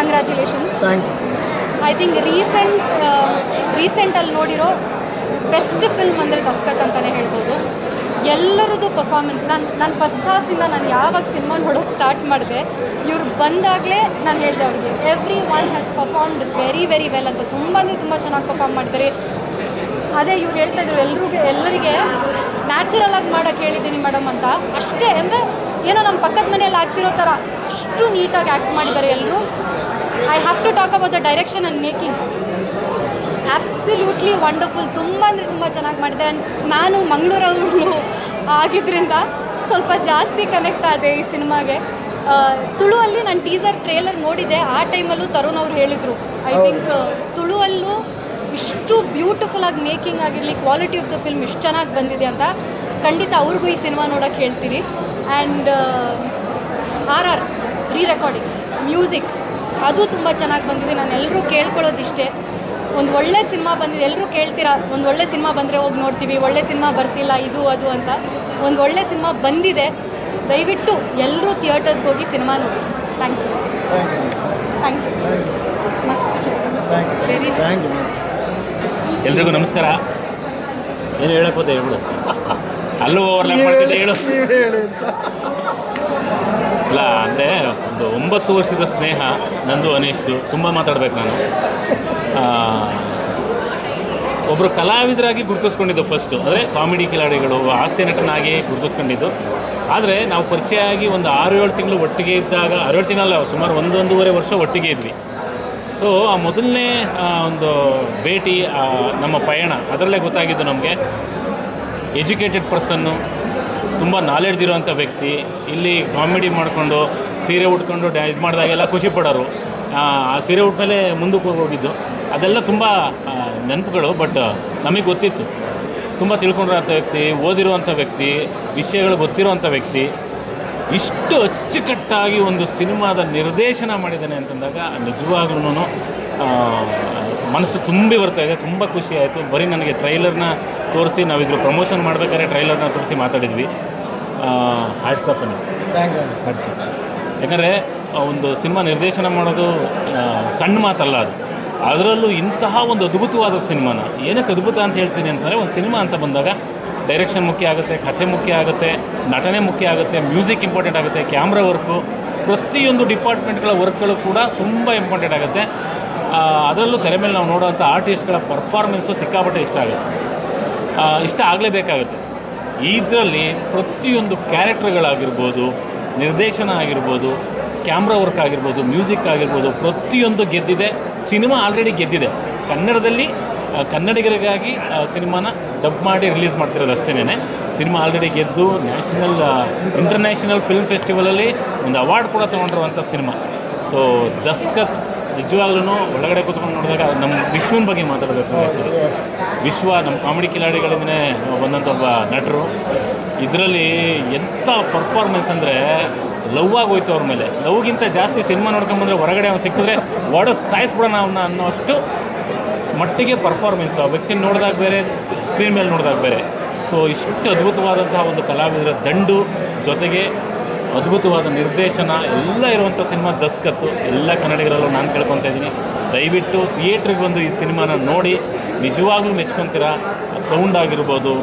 Congratulations thank you I think recent ರೀಸೆಂಟಲ್ಲಿ ನೋಡಿರೋ best film ಅಂದರೆ ದಸ್ಕತ್ ಅಂತಲೇ ಹೇಳ್ಬೋದು. ಎಲ್ಲರದ್ದು ಪರ್ಫಾರ್ಮೆನ್ಸ್ ನಾನು ನಾನು ಫಸ್ಟ್ ಹಾಫಿಂದ ನಾನು ಯಾವಾಗ ಸಿನಿಮಾ ನೋಡೋಕ್ಕೆ ಸ್ಟಾರ್ಟ್ ಮಾಡಿದೆ ಇವ್ರು ಬಂದಾಗಲೇ ನಾನು ಹೇಳಿದೆ ಅವ್ರಿಗೆ everyone has performed very very well ಅಂತ ತುಂಬ ಅಂದರೆ ತುಂಬ ಚೆನ್ನಾಗಿ ಪರ್ಫಾರ್ಮ್ ಮಾಡ್ತಾರೆ ಅದೇ ಇವ್ರು ಹೇಳ್ತಾ ಇದ್ರು ಎಲ್ರಿಗೂ ಎಲ್ಲರಿಗೆ ನ್ಯಾಚುರಲ್ ಆಗಿ ಮಾಡೋಕ್ಕೆ ಹೇಳಿದ್ದೀನಿ ಮೇಡಮ್ ಅಂತ. ಅಷ್ಟೇ ಅಂದರೆ ಏನೋ ನಮ್ಮ ಪಕ್ಕದ ಮನೆಯಲ್ಲಿ ಆಗ್ತಿರೋ ಥರ ಅಷ್ಟು ನೀಟಾಗಿ ಆ್ಯಕ್ಟ್ ಮಾಡಿದ್ದಾರೆ ಎಲ್ಲರೂ I have to talk about the direction and making absolutely wonderful ತುಂಬ ಅಂದರೆ ತುಂಬ ಚೆನ್ನಾಗಿ ಮಾಡಿದ್ದಾರೆ. ಆ್ಯಂಡ್ ನಾನು ಮಂಗಳೂರವರು ಆಗಿದ್ದರಿಂದ ಸ್ವಲ್ಪ ಜಾಸ್ತಿ ಕನೆಕ್ಟ್ ಆದೆ ಈ ಸಿನಿಮಾಗೆ. ತುಳುವಲ್ಲಿ ನಾನು ಟೀಸರ್ ಟ್ರೇಲರ್ ನೋಡಿದೆ. ಆ ಟೈಮಲ್ಲೂ ತರುಣ್ ಅವ್ರು ಹೇಳಿದರು. ಐ ಥಿಂಕ್ ತುಳುವಲ್ಲೂ ಇಷ್ಟು ಬ್ಯೂಟಿಫುಲ್ ಆಗಿ ಮೇಕಿಂಗ್ ಆಗಿರಲಿ ಕ್ವಾಲಿಟಿ ಆಫ್ ದ ಫಿಲ್ಮ್ ಇಷ್ಟು ಚೆನ್ನಾಗಿ ಬಂದಿದೆ ಅಂತ ಖಂಡಿತ ಅವ್ರಿಗೂ ಈ ಸಿನಿಮಾ ನೋಡೋಕ್ಕೆ ಹೇಳ್ತೀನಿ. And R R re recording music ಅದು ತುಂಬ ಚೆನ್ನಾಗಿ ಬಂದಿದೆ. ನಾನು ಎಲ್ಲರೂ ಕೇಳ್ಕೊಳ್ಳೋದಿಷ್ಟೇ. ಒಂದು ಒಳ್ಳೆ ಸಿನಿಮಾ ಬಂದಿದೆ. ಎಲ್ಲರೂ ಕೇಳ್ತೀರಾ ಒಂದು ಒಳ್ಳೆ ಸಿನಿಮಾ ಬಂದರೆ ಹೋಗಿ ನೋಡ್ತೀವಿ ಒಳ್ಳೆ ಸಿನಿಮಾ ಬರ್ತಿಲ್ಲ ಇದು ಅದು ಅಂತ. ಒಂದು ಒಳ್ಳೆ ಸಿನಿಮಾ ಬಂದಿದೆ. ದಯವಿಟ್ಟು ಎಲ್ಲರೂ ಥಿಯೇಟರ್ಸ್ಗೆ ಹೋಗಿ ಸಿನಿಮಾ ನೋಡಿ. Thank you thank you thank you thank you ಮಸ್ತ್ ಥ್ಯಾಂಕ್ ವೆರಿ ಥ್ಯಾಂಕ್ ಯು ಎಲ್ರಿಗೂ ನಮಸ್ಕಾರ. ಏನು ಹೇಳಕ್ಕೆ ಹೋದೆ ಹೇಳು. ಅಲ್ಲೂ ಓವರ್ಲ್ಯಾಪ್ ಮಾಡ್ತಿದ್ದೆ ಹೇಳು. ನೀವು ಹೇಳಿ ಅಂತ. ಇಲ್ಲ ಅಂದರೆ ಒಂದು ಒಂಬತ್ತು ವರ್ಷದ ಸ್ನೇಹ ನಂದು ಅನೇಶ್ದು ತುಂಬ ಮಾತಾಡ್ಬೇಕು ನಾನು. ಒಬ್ಬರು ಕಲಾವಿದರಾಗಿ ಗುರುತಿಸ್ಕೊಂಡಿದ್ದು ಫಸ್ಟು ಅಂದರೆ ಕಾಮಿಡಿ ಕಿಲಾಡಿಗಳು, ಹಾಸ್ಯ ನಟನಾಗಿ ಗುರುತಿಸ್ಕೊಂಡಿದ್ದು. ಆದರೆ ನಾವು ಪರಿಚಯ ಆಗಿ ಒಂದು ಆರು ಏಳು ತಿಂಗಳು ಒಟ್ಟಿಗೆ ಇದ್ದಾಗ, ಆರು ಏಳು ತಿಂಗಳಲ್ಲ ಸುಮಾರು ಒಂದೊಂದೂವರೆ ವರ್ಷ ಒಟ್ಟಿಗೆ ಇದ್ವಿ. ಸೊ ಆ ಮೊದಲನೇ ಒಂದು ಭೇಟಿ ನಮ್ಮ ಪಯಣ, ಅದರಲ್ಲೇ ಗೊತ್ತಾಗಿದ್ದು ನಮಗೆ. ಎಜುಕೇಟೆಡ್ ಪರ್ಸನ್ನು ತುಂಬ ನಾಲೆಡ್ಜ್ ಇರೋವಂಥ ವ್ಯಕ್ತಿ. ಇಲ್ಲಿ ಕಾಮಿಡಿ ಮಾಡಿಕೊಂಡು ಸೀರೆ ಉಟ್ಕೊಂಡು ಡ್ಯಾ ಇದು ಮಾಡಿದಾಗೆಲ್ಲ ಖುಷಿ ಪಡೋರು. ಆ ಸೀರೆ ಉಟ್ಮೇಲೆ ಮುಂದಕ್ಕೆ ಹೋಗಿದ್ದು. ಅದೆಲ್ಲ ತುಂಬ ನೆನಪುಗಳು ಬಟ್ ನಮಗೆ ಗೊತ್ತಿತ್ತು. ತುಂಬ ತಿಳ್ಕೊಂಡಿರೋಂಥ ವ್ಯಕ್ತಿ ಓದಿರುವಂಥ ವ್ಯಕ್ತಿ ವಿಷಯಗಳು ಗೊತ್ತಿರುವಂಥ ವ್ಯಕ್ತಿ ಇಷ್ಟು ಅಚ್ಚುಕಟ್ಟಾಗಿ ಒಂದು ಸಿನಿಮಾದ ನಿರ್ದೇಶನ ಮಾಡಿದ್ದಾನೆ ಅಂತಂದಾಗ ನಿಜವಾಗ್ಲೂ ಮನಸ್ಸು ತುಂಬಿ ಬರ್ತಾ ಇದೆ. ತುಂಬ ಖುಷಿ ಆಯಿತು. ಬರೀ ನನಗೆ ಟ್ರೈಲರ್ನ ತೋರಿಸಿ ನಾವಿದ್ರು ಪ್ರಮೋಷನ್ ಮಾಡಬೇಕಾದ್ರೆ ಟ್ರೈಲರ್ನ ತೋರಿಸಿ ಮಾತಾಡಿದ್ವಿ. Hats off thank you hats off ಯಾಕಂದರೆ ಒಂದು ಸಿನಿಮಾ ನಿರ್ದೇಶನ ಮಾಡೋದು ಸಣ್ಣ ಮಾತಲ್ಲ ಅದು. ಅದರಲ್ಲೂ ಇಂತಹ ಒಂದು ಅದ್ಭುತವಾದ ಸಿನಿಮಾನ, ಏನಕ್ಕೆ ಅದ್ಭುತ ಅಂತ ಹೇಳ್ತೀನಿ ಅಂತಂದರೆ, ಒಂದು ಸಿನಿಮಾ ಅಂತ ಬಂದಾಗ ಡೈರೆಕ್ಷನ್ ಮುಖ್ಯ ಆಗುತ್ತೆ, ಕಥೆ ಮುಖ್ಯ ಆಗುತ್ತೆ, ನಟನೆ ಮುಖ್ಯ ಆಗುತ್ತೆ ಮ್ಯೂಸಿಕ್ ಇಂಪಾರ್ಟೆಂಟ್ ಆಗುತ್ತೆ ಕ್ಯಾಮ್ರಾ ವರ್ಕು ಪ್ರತಿಯೊಂದು ಡಿಪಾರ್ಟ್ಮೆಂಟ್ಗಳ ವರ್ಕ್ಗಳು ಕೂಡ ತುಂಬ ಇಂಪಾರ್ಟೆಂಟ್ ಆಗುತ್ತೆ. ಅದರಲ್ಲೂ ತೆರೆ ಮೇಲೆ ನಾವು ನೋಡೋವಂಥ ಆರ್ಟಿಸ್ಟ್ಗಳ ಪರ್ಫಾರ್ಮೆನ್ಸು ಸಿಕ್ಕಾಪಟ್ಟೆ ಇಷ್ಟ ಆಗುತ್ತೆ. ಇಷ್ಟ ಆಗಲೇಬೇಕಾಗುತ್ತೆ. ಇದರಲ್ಲಿ ಪ್ರತಿಯೊಂದು ಕ್ಯಾರೆಕ್ಟರ್ಗಳಾಗಿರ್ಬೋದು ನಿರ್ದೇಶನ ಆಗಿರ್ಬೋದು ಕ್ಯಾಮ್ರಾ ವರ್ಕ್ ಆಗಿರ್ಬೋದು ಮ್ಯೂಸಿಕ್ ಆಗಿರ್ಬೋದು ಪ್ರತಿಯೊಂದು ಗೆದ್ದಿದೆ. ಸಿನಿಮಾ ಆಲ್ರೆಡಿ ಗೆದ್ದಿದೆ. ಕನ್ನಡದಲ್ಲಿ ಕನ್ನಡಿಗರಿಗಾಗಿ ಆ, ಸಿನಿಮಾನ ಡಬ್ ಮಾಡಿ ರಿಲೀಸ್ ಮಾಡ್ತಿರೋದು ಅಷ್ಟೇನೆ ಸಿನಿಮಾ ಆಲ್ರೆಡಿ ಗೆದ್ದು ನ್ಯಾಷನಲ್ ಇಂಟರ್ನ್ಯಾಷನಲ್ ಫಿಲ್ಮ್ ಫೆಸ್ಟಿವಲಲ್ಲಿ ಒಂದು ಅವಾರ್ಡ್ ಕೂಡ ತೊಗೊಂಡಿರುವಂಥ ಸಿನಿಮಾ. ಸೊ ದಸ್ಕತ್ ನಿಜವಾಗ್ಲೂ ಒಳಗಡೆ ಕೂತ್ಕೊಂಡು ನೋಡಿದಾಗ ನಮ್ಮ ವಿಶ್ವನ ಬಗ್ಗೆ ಮಾತಾಡಬೇಕು ವಿಶ್ವ ನಮ್ಮ ಕಾಮಿಡಿ ಕಿಲಾಡಿಗಳಿಂದನೇ ಬಂದಂಥ ಒಬ್ಬ ನಟರು. ಇದರಲ್ಲಿ ಎಂಥ ಪರ್ಫಾರ್ಮೆನ್ಸ್ ಅಂದರೆ ಲವ್ ಆಗೋಯ್ತು ಅವ್ರ ಮೇಲೆ. ಲವ್ಗಿಂತ ಜಾಸ್ತಿ ಸಿನಿಮಾ ನೋಡ್ಕೊಂಬಂದ್ರೆ ಹೊರಗಡೆ ಅವ್ನು ಸಿಕ್ಕಿದ್ರೆ ಒಡ ಸಾಯಿಸ್ಬಿಡೋಣ ಅವನ್ನ ಅನ್ನೋ ಅಷ್ಟು ಮಟ್ಟಿಗೆ ಪರ್ಫಾರ್ಮೆನ್ಸ್ ಆ ವ್ಯಕ್ತಿ ನೋಡಿದಾಗ ಬೇರೆ ಸ್ಕ್ರೀನ್ ಮೇಲೆ ನೋಡಿದಾಗ ಬೇರೆ. ಸೊ ಇಷ್ಟು ಅದ್ಭುತವಾದಂತಹ ಒಂದು ಕಲಾವಿದರ ದಂಡು ಜೊತೆಗೆ ಅದ್ಭುತವಾದ ನಿರ್ದೇಶನ, ಎಲ್ಲ ಇರುವಂಥ ಸಿನಿಮಾ ದಸ್ಕತ್ತು, ಎಲ್ಲ ಕನ್ನಡಿಗರಲ್ಲೂ ನಾನು ಕೇಳ್ಕೊತಾ ಇದ್ದೀನಿ. ದಯವಿಟ್ಟು ಥಿಯೇಟ್ರಿಗೆ ಬಂದು ಈ ಸಿನಿಮಾನ ನೋಡಿ, ನಿಜವಾಗ್ಲೂ ಮೆಚ್ಕೊತೀರಾ? ಸೌಂಡ್ ಆಗಿರ್ಬೋದು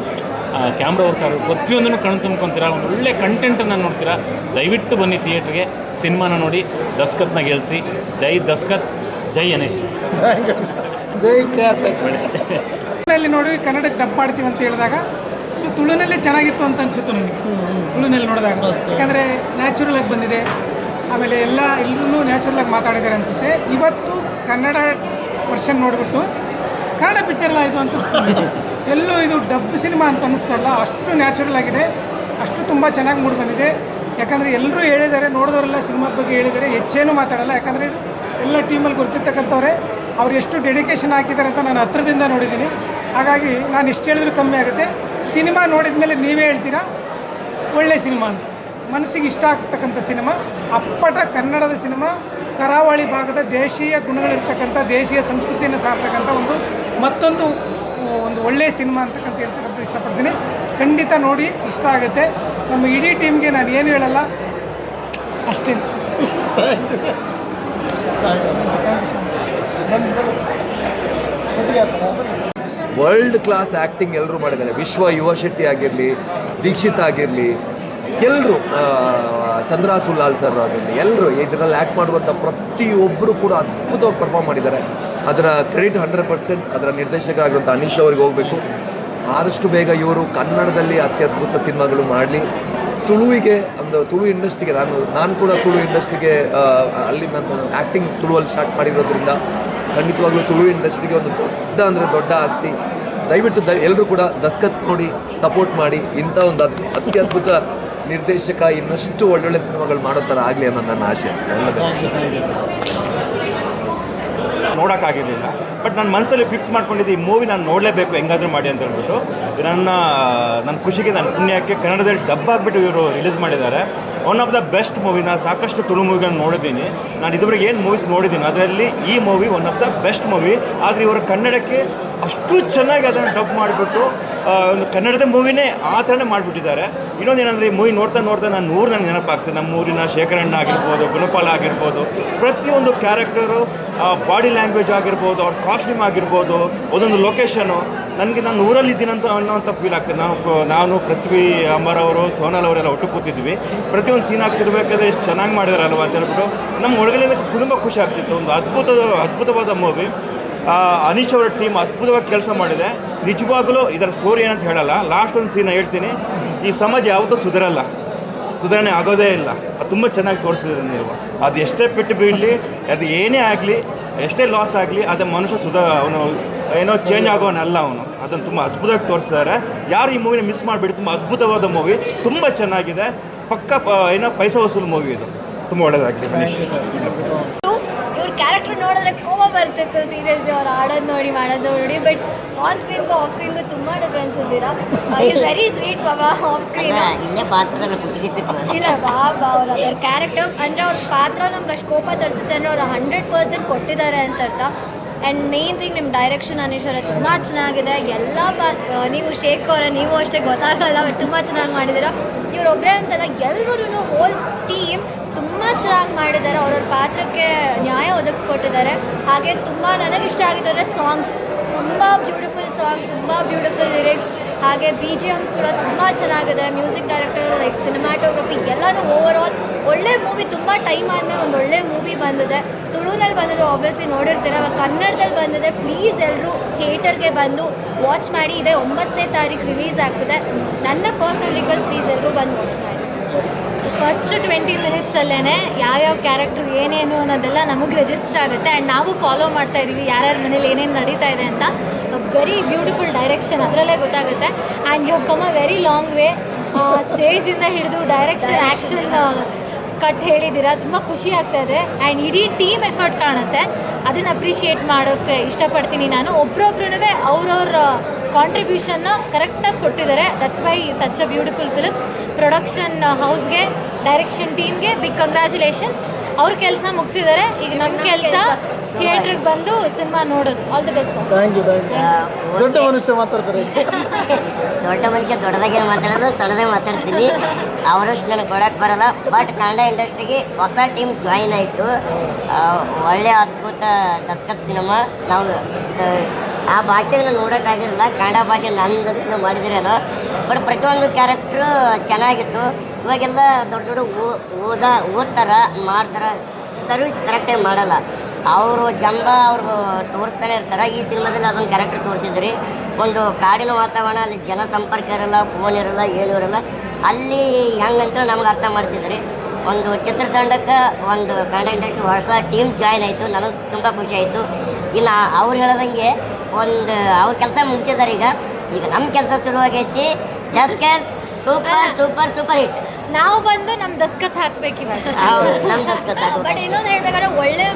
ಕ್ಯಾಮ್ರಾ ವರ್ಕ್ ಆಗಿರ್ಬೋದು ಪ್ರತಿಯೊಂದನ್ನು ಕಣ್ಣು ತುಂಬ್ಕೊತೀರಾ? ಒಂದು ಒಳ್ಳೆ ಕಂಟೆಂಟನ್ನು ನೋಡ್ತೀರಾ? ದಯವಿಟ್ಟು ಬನ್ನಿ ಥಿಯೇಟ್ರಿಗೆ ಸಿನಿಮಾನ ನೋಡಿ ದಸ್ಕತ್ನ ಗೆಲ್ಲಿಸಿ ಜೈ ದಸ್ಕತ್ ಜೈ ಅನೇಶ್ ಜೈ ನೋಡಿ ಕನ್ನಡಕ್ಕೆ ಡಬ್ ಮಾಡ್ತೀವಿ ಅಂತ ಹೇಳಿದಾಗ ಸೊ ತುಳುನಲ್ಲೇ ಚೆನ್ನಾಗಿತ್ತು ಅಂತ ಅನಿಸುತ್ತೆ ನನಗೆ. ತುಳುನಲ್ಲಿ ನೋಡಿದಾಗ. ಯಾಕಂದರೆ ನ್ಯಾಚುರಲ್ ಆಗಿ ಬಂದಿದೆ. ಆಮೇಲೆ ಎಲ್ಲ ಎಲ್ಲರೂ ನ್ಯಾಚುರಲ್ ಆಗಿ ಮಾತಾಡಿದ್ದಾರೆ ಅನಿಸುತ್ತೆ. ಇವತ್ತು ಕನ್ನಡ ವರ್ಷನ್ ನೋಡಿಬಿಟ್ಟು ಕನ್ನಡ ಪಿಕ್ಚರ್ಲ ಇದು ಅಂತ ಅನ್ಸುತ್ತೆ. ಎಲ್ಲೂ ಇದು ಡಬ್ ಸಿನಿಮಾ ಅಂತ ಅನ್ನಿಸ್ತಾ ಇಲ್ಲ ಅಷ್ಟು ನ್ಯಾಚುರಲ್ ಆಗಿದೆ. ಅಷ್ಟು ತುಂಬ ಚೆನ್ನಾಗಿ ಮೂಡ್ ಬಂದಿದೆ. ಯಾಕಂದರೆ ಎಲ್ಲರೂ ಹೇಳಿದ್ದಾರೆ ನೋಡಿದವರೆಲ್ಲ ಸಿನಿಮಾದ ಬಗ್ಗೆ ಹೇಳಿದ್ದಾರೆ ಹೆಚ್ಚೇನು ಮಾತಾಡಲ್ಲ. ಯಾಕಂದರೆ ಇದು ಎಲ್ಲ ಟೀಮಲ್ಲಿ ಗೊತ್ತಿರ್ತಕ್ಕಂಥವ್ರೆ ಅವ್ರು ಎಷ್ಟು ಡೆಡಿಕೇಶನ್ ಹಾಕಿದ್ದಾರೆ ಅಂತ ನಾನು ಹತ್ರದಿಂದ ನೋಡಿದ್ದೀನಿ. ಹಾಗಾಗಿ ನಾನು ಇಷ್ಟು ಹೇಳಿದ್ರು ಕಮ್ಮಿ ಆಗುತ್ತೆ. ಸಿನಿಮಾ ನೋಡಿದ ಮೇಲೆ ನೀವೇ ಹೇಳ್ತೀರಾ? ಒಳ್ಳೆ ಸಿನಿಮಾ ಅಂತ. ಮನಸ್ಸಿಗೆ ಇಷ್ಟ ಆಗ್ತಕ್ಕಂಥ ಸಿನಿಮಾ. ಅಪ್ಪಟ ಕನ್ನಡದ ಸಿನಿಮಾ. ಕರಾವಳಿ ಭಾಗದ ದೇಶೀಯ ಗುಣಗಳಿರ್ತಕ್ಕಂಥ, ದೇಶೀಯ ಸಂಸ್ಕೃತಿಯನ್ನು ಸಾರ್ತಕ್ಕಂಥ ಒಂದು ಮತ್ತೊಂದು ಒಂದು ಒಳ್ಳೆಯ ಸಿನಿಮಾ ಅಂತಕ್ಕಂಥ ಹೇಳ್ತಕ್ಕಂಥ ಇಷ್ಟಪಡ್ತೀನಿ ಖಂಡಿತ ನೋಡಿ, ಇಷ್ಟ ಆಗುತ್ತೆ. ನಮ್ಮ ಇಡೀ ಟೀಮ್ಗೆ ನಾನು ಏನು ಹೇಳಲ್ಲ. ಅಷ್ಟೇ. ವರ್ಲ್ಡ್ ಕ್ಲಾಸ್ ಆ್ಯಕ್ಟಿಂಗ್ ಎಲ್ಲರೂ ಮಾಡಿದ್ದಾರೆ. ವಿಶ್ವ ಯುವ ಶೆಟ್ಟಿ ಆಗಿರಲಿ, ದೀಕ್ಷಿತ್ ಆಗಿರಲಿ ಎಲ್ಲರೂ ಚಂದ್ರ ಸುಲ್ಲಾಲ್ ಸರ್ ಆಗಿರಲಿ ಎಲ್ಲರೂ ಇದರಲ್ಲಿ ಆ್ಯಕ್ಟ್ ಮಾಡುವಂಥ ಪ್ರತಿಯೊಬ್ಬರು ಕೂಡ ಅದ್ಭುತವಾಗಿ ಪರ್ಫಾರ್ಮ್ ಮಾಡಿದ್ದಾರೆ. ಅದರ ಕ್ರೆಡಿಟ್ ಹಂಡ್ರೆಡ್ ಪರ್ಸೆಂಟ್ ಅದರ ನಿರ್ದೇಶಕರಾಗಿರುವಂಥ ಅನೀಶ್ ಅವರಿಗೆ ಹೋಗಬೇಕು. ಆದಷ್ಟು ಬೇಗ ಇವರು ಕನ್ನಡದಲ್ಲಿ ಅತ್ಯದ್ಭುತ ಸಿನಿಮಾಗಳು ಮಾಡಲಿ. ತುಳುವಿಗೆ ಒಂದು ತುಳು ಇಂಡಸ್ಟ್ರಿಗೆ ನಾನು ನಾನು ಕೂಡ ತುಳು ಇಂಡಸ್ಟ್ರಿಗೆ ಅಲ್ಲಿ ನಾನು ಆ್ಯಕ್ಟಿಂಗ್ ತುಳುವಲ್ಲಿ ಸ್ಟಾರ್ಟ್ ಮಾಡಿರೋದ್ರಿಂದ ಖಂಡಿತವಾಗ್ಲೂ ತುಳು ಇಂಡಸ್ಟ್ರಿಗೆ ಒಂದು ದೊಡ್ಡ ಅಂದರೆ ದೊಡ್ಡ ಆಸ್ತಿ. ದಯವಿಟ್ಟು ದ ಎಲ್ಲರೂ ಕೂಡ ದಸ್ಕತ್ ನೋಡಿ ಸಪೋರ್ಟ್ ಮಾಡಿ. ಇಂಥ ಒಂದು ಅತ್ಯದ್ಭುತ ನಿರ್ದೇಶಕ ಇನ್ನಷ್ಟು ಒಳ್ಳೊಳ್ಳೆ ಸಿನಿಮಾಗಳು ಮಾಡೋ ಥರ ಆಗಲಿ ಅನ್ನೋ ನನ್ನ ಆಶೆ ನೋಡೋಕ್ಕಾಗಿರಲಿಲ್ಲ. ಬಟ್ ನನ್ನ ಮನಸ್ಸಲ್ಲಿ ಫಿಕ್ಸ್ ಮಾಡ್ಕೊಂಡಿದ್ದು, ಈ ಮೂವಿ ನಾನು ನೋಡಲೇಬೇಕು, ಹೆಂಗಾದರೂ ಮಾಡಿ ಅಂತ ಹೇಳ್ಬಿಟ್ಟು. ನನ್ನ ನನ್ನ ಖುಷಿಗೆ ನನ್ನ ಪುಣ್ಯಕ್ಕೆ ಕನ್ನಡದಲ್ಲಿ ಡಬ್ ಆಗಿಬಿಟ್ಟು ಇವರು ರಿಲೀಸ್ ಮಾಡಿದ್ದಾರೆ. One of the best movie ನಾನು ಸಾಕಷ್ಟು ತುಳು ಮೂವಿಗಳನ್ನ ನೋಡಿದ್ದೀನಿ. ನಾನು ಇದುವರೆಗೆ ಏನು ಮೂವೀಸ್ ನೋಡಿದ್ದೀನಿ, ಅದರಲ್ಲಿ ಈ movie one of the best movie ಆದರೆ ಇವರು ಕನ್ನಡಕ್ಕೆ ಅಷ್ಟು ಚೆನ್ನಾಗಿ ಅದನ್ನು ಡಬ್ ಮಾಡಿಬಿಟ್ಟು ಒಂದು ಕನ್ನಡದ ಮೂವಿನೇ ಆ ಥರನೇ ಮಾಡಿಬಿಟ್ಟಿದ್ದಾರೆ. ಇನ್ನೊಂದು ಏನಂದರೆ ಈ ಮೂವಿ ನೋಡ್ತಾ ನೋಡ್ತಾ ನಾನು ನೂರು ನನಗೆ ನೆನಪಾಗ್ತದೆ. ನಮ್ಮ ಊರಿನ ಶೇಖರಣ್ಣ ಆಗಿರ್ಬೋದು, ಗುಣಪಾಲ ಆಗಿರ್ಬೋದು, ಪ್ರತಿಯೊಂದು ಕ್ಯಾರೆಕ್ಟರು ಬಾಡಿ ಲ್ಯಾಂಗ್ವೇಜ್ ಆಗಿರ್ಬೋದು, ಅವ್ರ ಕಾಸ್ಟ್ಯೂಮ್ ಆಗಿರ್ಬೋದು, ಒಂದೊಂದು ಲೊಕೇಶನು ನನಗೆ ನಾನು ಊರಲ್ಲಿ ಇದ್ದೀನಂತ ಅನ್ನೋಂಥ ಫೀಲ್ ಆಗ್ತದೆ. ನಾವು ನಾನು ಪೃಥ್ವಿ ಅಂಬರ್ ಅವರು, ಸೋನಲ್ ಅವರೆಲ್ಲ ಒಟ್ಟು ಕೂತಿದ್ವಿ. ಪ್ರತಿಯೊಂದು ಸೀನ್ ಆಗ್ತಿರ್ಬೇಕಾದ್ರೆ ಎಷ್ಟು ಚೆನ್ನಾಗಿ ಮಾಡಿದಾರಲ್ವ ಅಂತ ಹೇಳ್ಬಿಟ್ಟು ನಮ್ಮ ಒಳಗಡೆ ಕುಟುಂಬ ಖುಷಿ ಆಗ್ತಿತ್ತು. ಒಂದು ಅದ್ಭುತ ಅದ್ಭುತವಾದ ಮೂವಿ. ಅನೀಶ್ ಅವರ ಟೀಮ್ ಅದ್ಭುತವಾಗಿ ಕೆಲಸ ಮಾಡಿದೆ. ನಿಜವಾಗಲೂ ಇದರ ಸ್ಟೋರಿ ಏನಂತ ಹೇಳಲ್ಲ. ಲಾಸ್ಟ್ ಒಂದು ಸೀನ್ ಹೇಳ್ತೀನಿ. ಈ ಸಮಾಜ ಯಾವುದೂ ಸುಧಾರಲ್ಲ. ಸುಧಾರಣೆ ಆಗೋದೇ ಇಲ್ಲ. ಅದು ತುಂಬ ಚೆನ್ನಾಗಿ ತೋರಿಸಿದ್ರೆ ನೀವು. ಅದು ಎಷ್ಟೇ ಪೆಟ್ಟು ಬೀಳಲಿ, ಅದು ಏನೇ ಆಗಲಿ, ಎಷ್ಟೇ ಲಾಸ್ ಆಗಲಿ, ಅದು ಮನುಷ್ಯ ಸುಧಾ, ಅವನು ಏನೋ ಚೇಂಜ್ ಆಗೋನಲ್ಲ ಅವನು. ಅದನ್ನು ತುಂಬ ಅದ್ಭುತವಾಗಿ ತೋರಿಸಿದ್ದಾರೆ. ಯಾರು ಈ ಮೂವಿನ ಮಿಸ್ ಮಾಡಿಬಿಡಿ. ತುಂಬ ಅದ್ಭುತವಾದ ಮೂವಿ ತುಂಬ ಚೆನ್ನಾಗಿದೆ. ಪಕ್ಕ, ಏನೋ ಪೈಸಾ ವಸೂಲು ಮೂವಿ ಇದು. ತುಂಬ ಒಳ್ಳೆಯದಾಗಲಿ ನೋಡಿದ್ರೆ ಕೋಪ ಬರ್ತಿತ್ತು ಸೀರಿಯಸ್ಲಿ ಅವ್ರು ಆಡೋದು ನೋಡಿ ಮಾಡೋದು ನೋಡಿ ಬಟ್ ಆನ್ ಸ್ಕ್ರೀನ್ಗೂ ಆಫ್ ಸ್ಕ್ರೀನ್ಗೂ ತುಂಬ ಡಿಫ್ರೆನ್ಸ್ ಇದ್ದೀರಾ ಈಸ್ ವೆರಿ ಸ್ವೀಟ್ ಬಾಬಾ ಆಫ್ ಸ್ಕ್ರೀನ್ ಇಲ್ಲೇ ಪಾತ್ರದಲ್ಲಿ ಪುಟ್ಟಿಗೆ ಇಲ್ಲ ಬಾಬಾ ಅವ್ರ ಅವ್ರ ಕ್ಯಾರೆಕ್ಟರ್ ಅಂದರೆ ಅವ್ರ ಪಾತ್ರ ನಮ್ಗೆ ಅಷ್ಟು ಕೋಪ ತರಿಸುತ್ತೆ ಅಂದರೆ ಅವ್ರು ಹಂಡ್ರೆಡ್ ಪರ್ಸೆಂಟ್ ಕೊಟ್ಟಿದ್ದಾರೆ ಅಂತ ಅರ್ಥ. ಆ್ಯಂಡ್ ಮೇನ್ ಥಿಂಗ್ ನಿಮ್ಮ ಡೈರೆಕ್ಷನ್ ಅನೇಶ್ವರ ತುಂಬ ಚೆನ್ನಾಗಿದೆ. ಎಲ್ಲ ಪಾ ನೀವು ಶೇಖ್ ಅವರ ನೀವು ಅಷ್ಟೇ ಗೊತ್ತಾಗಲ್ಲ ಅವ್ರು ತುಂಬ ಚೆನ್ನಾಗಿ ಮಾಡಿದ್ದೀರಾ ಇವರೊಬ್ಬರೇ ಅಂತಲ್ಲ ಎಲ್ಲರೂ ಹೋಲ್ ಟೀಮ್ ಚೆನ್ನಾಗಿ ಮಾಡಿದ್ದಾರೆ. ಅವ್ರವ್ರ ಪಾತ್ರಕ್ಕೆ ನ್ಯಾಯ ಒದಗಿಸ್ಕೊಟ್ಟಿದ್ದಾರೆ. ಹಾಗೆ ತುಂಬ ನನಗಿಷ್ಟ ಆಗಿದ್ದಾರೆ ಸಾಂಗ್ಸ್ ತುಂಬ ಬ್ಯೂಟಿಫುಲ್ ಸಾಂಗ್ಸ್ ತುಂಬ ಬ್ಯೂಟಿಫುಲ್ ಲಿರಿಕ್ಸ್ ಹಾಗೆ ಬಿ ಜಿ ಎಮ್ಸ್ ಕೂಡ ತುಂಬ ಚೆನ್ನಾಗಿದೆ. ಮ್ಯೂಸಿಕ್ ಡೈರೆಕ್ಟರ್ ಲೈಕ್ ಸಿನಿಮಾಟೋಗ್ರಫಿ ಎಲ್ಲನೂ ಓವರ್ ಆಲ್ ಒಳ್ಳೆ ಮೂವಿ ತುಂಬ ಟೈಮ್ ಆದಮೇಲೆ ಒಂದು ಒಳ್ಳೆ ಮೂವಿ ಬಂದಿದೆ. ತುಳುನಲ್ಲಿ ಬಂದಿದೆ ಆಬ್ವಿಯಸ್ಲಿ ನೋಡಿರ್ತೀರ? ಅವಾಗ ಕನ್ನಡದಲ್ಲಿ ಬಂದಿದೆ. ಪ್ಲೀಸ್ ಎಲ್ಲರೂ ಥಿಯೇಟರ್ಗೆ ಬಂದು ವಾಚ್ ಮಾಡಿ. ಇದೆ ಒಂಬತ್ತನೇ ತಾರೀಕು ರಿಲೀಸ್ ಆಗ್ತಿದೆ. ನನ್ನ ಪರ್ಸ್ನಲ್ ರಿಕ್ವೆಸ್ಟ್ ಪ್ಲೀಸ್ ಎಲ್ಲರೂ ಬಂದು ವಾಚ್ ಮಾಡಿ. ಫಸ್ಟ್ ಟ್ವೆಂಟಿ ಮಿನಿಟ್ಸಲ್ಲೇ ಯಾವ್ಯಾವ ಕ್ಯಾರೆಕ್ಟ್ರು ಏನೇನು ಅನ್ನೋದೆಲ್ಲ ನಮಗೆ ರಿಜಿಸ್ಟರ್ ಆಗುತ್ತೆ. ಆ್ಯಂಡ್ ನಾವು ಫಾಲೋ ಮಾಡ್ತಾ ಇದ್ದೀವಿ ಯಾರ್ಯಾರ ಮನೇಲಿ ಏನೇನು ನಡೀತಾ ಇದೆ ಅಂತ. ವೆರಿ ಬ್ಯೂಟಿಫುಲ್ ಡೈರೆಕ್ಷನ್ ಅದರಲ್ಲೇ ಗೊತ್ತಾಗುತ್ತೆ. And you come a very long way ಸ್ಟೇಜಿಂದ ಹಿಡಿದು ಡೈರೆಕ್ಷನ್ ಆ್ಯಕ್ಷನ್ ಕಟ್ ಹೇಳಿದ್ದೀರಾ. ತುಂಬ ಖುಷಿ ಆಗ್ತಾ ಇದೆ. ಆ್ಯಂಡ್ ಇಡೀ ಟೀಮ್ ಎಫರ್ಟ್ ಕಾಣುತ್ತೆ. ಅದನ್ನು ಅಪ್ರಿಷಿಯೇಟ್ ಮಾಡೋಕ್ಕೆ ಇಷ್ಟಪಡ್ತೀನಿ ನಾನು. ಒಬ್ರೊಬ್ರು ಅವ್ರವ್ರ ಕಾಂಟ್ರಿಬ್ಯೂಷನ್ನ ಕರೆಕ್ಟಾಗಿ ಕೊಟ್ಟಿದ್ದಾರೆ. That's why such a beautiful film production ಹೌಸ್ಗೆ direction ಟೀಮ್ಗೆ ಬಿಗ್ ಕಂಗ್ರ್ಯಾಚುಲೇಷನ್ಸ್ ಅವ್ರ ಕೆಲಸ ಮುಗಿಸಿದ್ದಾರೆ. ಈಗ ನಮ್ಮ ಕೆಲಸ ಥಿಯೇಟ್ರಿಗೆ ಬಂದು ಸಿನಿಮಾ ನೋಡೋದು. All the best thank you thank you ದೊಡ್ಡ ಮನುಷ್ಯ ಮಾತಾಡ್ತಾರೆ. ದೊಡ್ಡ ಮನುಷ್ಯ ದೊಡ್ಡದಾಗೆ ಮಾತಾಡೋದು ಸಣ್ಣದೇ ಮಾತಾಡ್ತೀನಿ. ಅವರಷ್ಟು ನನಗೆ ಕೊಡಕ್ಕೆ ಬರಲ್ಲ. ಬಟ್ ಕನ್ನಡ ಇಂಡಸ್ಟ್ರಿಗೆ ಹೊಸ ಟೀಮ್ ಜಾಯಿನ್ ಆಯಿತು. ಒಳ್ಳೆಯ ಅದ್ಭುತ ದಸ್ಕತ್ ಸಿನಿಮಾ ನಾವು ಆ, ಭಾಷೆಗಳನ್ನ ಭಾಷೆನ ನೋಡೋಕ್ಕಾಗಿರಲಿಲ್ಲ ಕನ್ನಡ ಭಾಷೆ ನನ್ನ ಮಾಡಿದಿರಲ್ಲ ಬಟ್ ಪ್ರತಿಯೊಂದು ಕ್ಯಾರೆಕ್ಟ್ರು ಚೆನ್ನಾಗಿತ್ತು. ಇವಾಗೆಲ್ಲ ದೊಡ್ಡ ದೊಡ್ಡ ಓ- ಓದ ಓದ್ತಾರ ಮಾಡ್ತಾರೆ ಸರ್ವಿಸ್ ಕರೆಕ್ಟಾಗಿ ಮಾಡಲ್ಲ. ಅವರು ಜಂಬ ಅವರು ತೋರಿಸ್ತಾನೆ ಇರ್ತಾರೆ. ಈ ಸಿನಿಮಾದಲ್ಲಿ ಅದೊಂದು ಕ್ಯಾರೆಕ್ಟರ್ ತೋರಿಸಿದ್ರಿ ಒಂದು ಕಾಡಿನ ವಾತಾವರಣ ಅಲ್ಲಿ ಜನ ಸಂಪರ್ಕ ಇರಲ್ಲ ಫೋನ್ ಇರಲ್ಲ ಏನು ಇರಲ್ಲ. ಅಲ್ಲಿ ಹೆಂಗಂತ ನಮ್ಗೆ ಅರ್ಥ ಮಾಡಿಸಿದ್ರಿ ಒಂದು ಚಿತ್ರತಂಡಕ್ಕೆ ಒಂದು ಕನ್ನಡ ಇಂಡಸ್ಟ್ರಿ ಹೊಸ ಟೀಮ್ ಜಾಯ್ನ್ ಆಯಿತು. ನನಗೆ ತುಂಬ ಖುಷಿ ಆಯಿತು. ಇಲ್ಲ ಅವ್ರು ಹೇಳೋದಂಗೆ ಒಂದು ಅವ್ರ ಕೆಲಸ ಮುಗಿಸಿದಾರೆ ಈಗ. ಈಗ ನಮ್ಮ ಕೆಲಸ ಶುರುವಾಗೈತಿ. Daskath super super super hit ನಾವು ಬಂದು ನಮ್ಮ ದಸ್ಕತ್ ಹಾಕ್ಬೇಕು ಇವಾಗ. ಹೌದು ನಮ್ಮ ದಸ್ಕತ್ ಬಟ್ ಇನ್ನೊಂದು ಹೇಳ್ಬೇಕಾದ್ರೆ ಒಳ್ಳೆ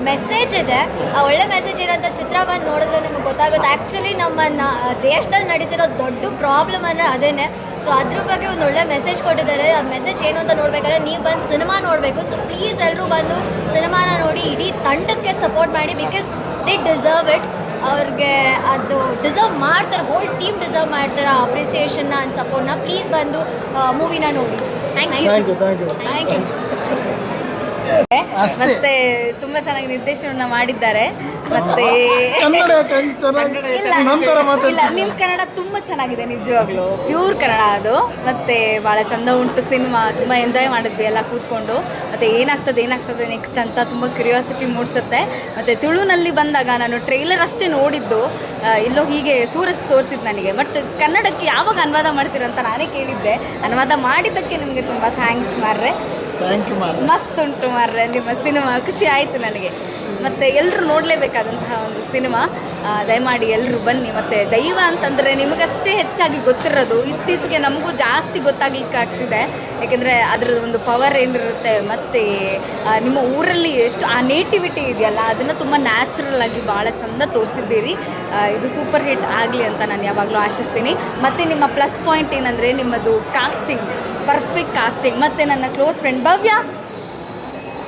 ಮೆಸೇಜ್ ಇದೆ. ಆ ಒಳ್ಳೆ ಮೆಸೇಜ್ ಇರೋಂಥ ಚಿತ್ರ ಬಂದು ನೋಡಿದ್ರೆ ನಿಮ್ಗೆ ಗೊತ್ತಾಗುತ್ತೆ. ಆ್ಯಕ್ಚುಲಿ ನಮ್ಮ ನ- ದೇಶದಲ್ಲಿ ನಡೀತಿರೋ ದೊಡ್ಡ ಪ್ರಾಬ್ಲಮ್ ಅಂದರೆ ಅದೇನೆ. ಸೊ ಅದ್ರ ಬಗ್ಗೆ ಒಂದು ಒಳ್ಳೆ ಮೆಸೇಜ್ ಕೊಟ್ಟಿದ್ದಾರೆ. ಆ ಮೆಸೇಜ್ ಏನು ಅಂತ ನೋಡ್ಬೇಕಾದ್ರೆ ನೀವು ಬಂದು ಸಿನಿಮಾ ನೋಡಬೇಕು. ಸೊ ಪ್ಲೀಸ್ ಎಲ್ಲರೂ ಬಂದು ಸಿನಿಮಾನ ನೋಡಿ ಇಡೀ ತಂಡಕ್ಕೆ ಸಪೋರ್ಟ್ ಮಾಡಿ ಬಿಕಾಸ್ ದೇ ಡಿಸರ್ವ್ ಇಟ್ ಅವ್ರಿಗೆ ಅದು ಡಿಸರ್ವ್ ಮಾಡ್ತಾರೆ. ಹೋಲ್ ಟೀಮ್ ಡಿಸರ್ವ್ ಮಾಡ್ತಾರೆ ಆ ಅಪ್ರಿಸಿಯೇಷನ್ನ ಆ್ಯಂಡ್ ಸಪೋರ್ಟ್ನ ಪ್ಲೀಸ್ ಬಂದು ಮೂವಿನ ನೋಡಿ. Thank you thank you thank you thank you ಮತ್ತೆ ತುಂಬಾ ಚೆನ್ನಾಗಿ ನಿರ್ದೇಶನ ಮಾಡಿದ್ದಾರೆ. ಮತ್ತೆ ಇಲ್ಲ ನಿಮ್ ಕನ್ನಡ ತುಂಬಾ ಚೆನ್ನಾಗಿದೆ ನಿಜವಾಗ್ಲು. ಪ್ಯೂರ್ ಕನ್ನಡ ಅದು. ಮತ್ತೆ ಬಹಳ ಚಂದ ಉಂಟು ಸಿನಿಮಾ ತುಂಬಾ ಎಂಜಾಯ್ ಮಾಡಿದ್ವಿ ಎಲ್ಲ ಕೂತ್ಕೊಂಡು. ಮತ್ತೆ ಏನಾಗ್ತದೆ ಏನಾಗ್ತದೆ ನೆಕ್ಸ್ಟ್ ಅಂತ ತುಂಬಾ ಕ್ಯೂರಿಯಾಸಿಟಿ ಮೂಡಿಸುತ್ತೆ. ಮತ್ತೆ ತುಳುನಲ್ಲಿ ಬಂದಾಗ ನಾನು ಟ್ರೈಲರ್ ಅಷ್ಟೇ ನೋಡಿದ್ದು. ಇಲ್ಲೋ ಎಲ್ಲೋ ಹೀಗೆ ಸೂರಜ್ ತೋರಿಸಿದ್ ನನಗೆ. ಬಟ್ ಕನ್ನಡಕ್ಕೆ ಯಾವಾಗ ಅನುವಾದ ಮಾಡ್ತೀರಂತ ನಾನೇ ಕೇಳಿದ್ದೆ. ಅನುವಾದ ಮಾಡಿದ್ದಕ್ಕೆ ನಿಮಗೆ ತುಂಬಾ ಥ್ಯಾಂಕ್ಸ್ ಮಾರ್ರೆ. ಮಸ್ತ್ ಉಂಟು ಮಾರ್ರೆ, ನಿಮ್ಮ ಸಿನಿಮಾ ಖುಷಿ ಆಯಿತು ನನಗೆ. ಮತ್ತು ಎಲ್ಲರೂ ನೋಡಲೇಬೇಕಾದಂತಹ ಒಂದು ಸಿನಿಮಾ ದಯಮಾಡಿ ಎಲ್ಲರೂ ಬನ್ನಿ. ಮತ್ತು ದೈವ ಅಂತಂದರೆ ನಿಮಗಷ್ಟೇ ಹೆಚ್ಚಾಗಿ ಗೊತ್ತಿರೋದು, ಇತ್ತೀಚೆಗೆ ನಮಗೂ ಜಾಸ್ತಿ ಗೊತ್ತಾಗ್ಲಿಕ್ಕೆ ಆಗ್ತಿದೆ ಯಾಕೆಂದರೆ ಅದರದ್ದು ಒಂದು ಪವರ್ ಏನಿರುತ್ತೆ, ಮತ್ತು ನಿಮ್ಮ ಊರಲ್ಲಿ ಎಷ್ಟು, ಆ ನೇಟಿವಿಟಿ ಇದೆಯಲ್ಲ, ಅದನ್ನು ತುಂಬ ನ್ಯಾಚುರಲ್ ಆಗಿ ಭಾಳ ಚಂದ ತೋರಿಸಿದ್ದೀರಿ. ಇದು ಸೂಪರ್ ಹಿಟ್ ಆಗಲಿ ಅಂತ ನಾನು ಯಾವಾಗಲೂ ಆಶಿಸ್ತೀನಿ. ಮತ್ತು ನಿಮ್ಮ ಪ್ಲಸ್ ಪಾಯಿಂಟ್ ಏನಂದರೆ, ನಿಮ್ಮದು ಕಾಸ್ಟಿಂಗ್ ಪರ್ಫೆಕ್ಟ್ ಕಾಸ್ಟಿಂಗ್ ಮತ್ತು ನನ್ನ ಕ್ಲೋಸ್ ಫ್ರೆಂಡ್ ಭವ್ಯ.